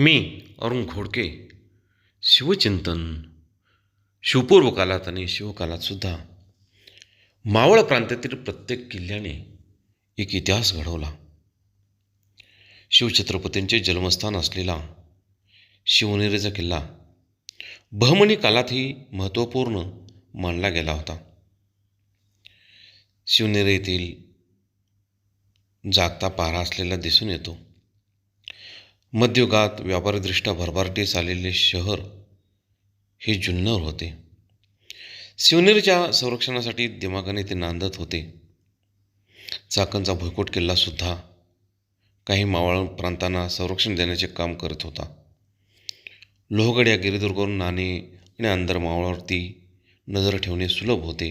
मी अरुण खोडके शिवचिंतन शिवपूर्व कालात आणि शिवकालातसुद्धा मावळ प्रांतातील प्रत्येक किल्ल्याने एक इतिहास घडवला. शिवछत्रपतींचे जन्मस्थान असलेला शिवनेरीचा किल्ला बहमनी कालातही महत्त्वपूर्ण मानला गेला होता. शिवनेरी येथील जागता पारा असलेला दिसून येतो. मध्ययुगात व्यापारीदृष्ट्या भरभराटीस आलेले शहर हे जुन्नर होते. शिवनेरीच्या संरक्षणासाठी दिमागाने ते नांदत होते. चाकणचा भुईकोट किल्लासुद्धा काही मावळ प्रांतांना संरक्षण देण्याचे काम करत होता. लोहगड या गिरिदुर्गावरून नाणे आणि अंदर मावळावरती नजर ठेवणे सुलभ होते.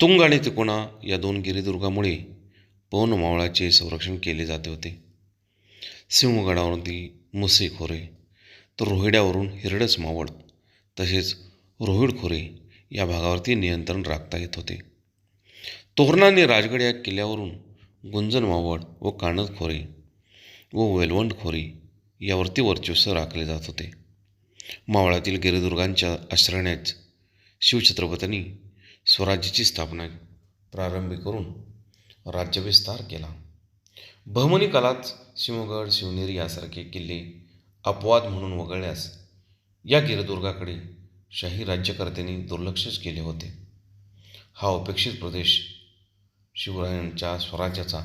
तुंग आणि तिकोणा या दोन गिरिदुर्गामुळे पवन मावळाचे संरक्षण केले जाते होते. सिंहगडावरती मुसे खोरे तर रोहिड्यावरून हिरडस मावळ तसेच रोहिड खोरे या भागावरती नियंत्रण राखता येत होते. तोरणाने राजगड या किल्ल्यावरून गुंजन मावळ व कानद खोरे व वेलवंड खोरे यावरती वर्चस्व राखले जात होते. मावळातील गिरिदुर्गांच्या आश्रयानेच शिवछत्रपतींनी स्वराज्याची स्थापना प्रारंभी करून राज्यविस्तार केला. बहमनी कालात सिंहगड शिवनेरी यासारखे किल्ले अपवाद म्हणून वगळल्यास या गिरदुर्गाकडे शाही राज्यकर्त्यांनी दुर्लक्षच केले होते. हा उपेक्षित प्रदेश शिवरायांच्या स्वराज्याचा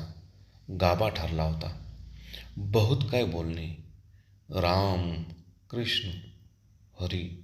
गाभा ठरला होता. बहुत काय बोलणे? राम कृष्ण हरी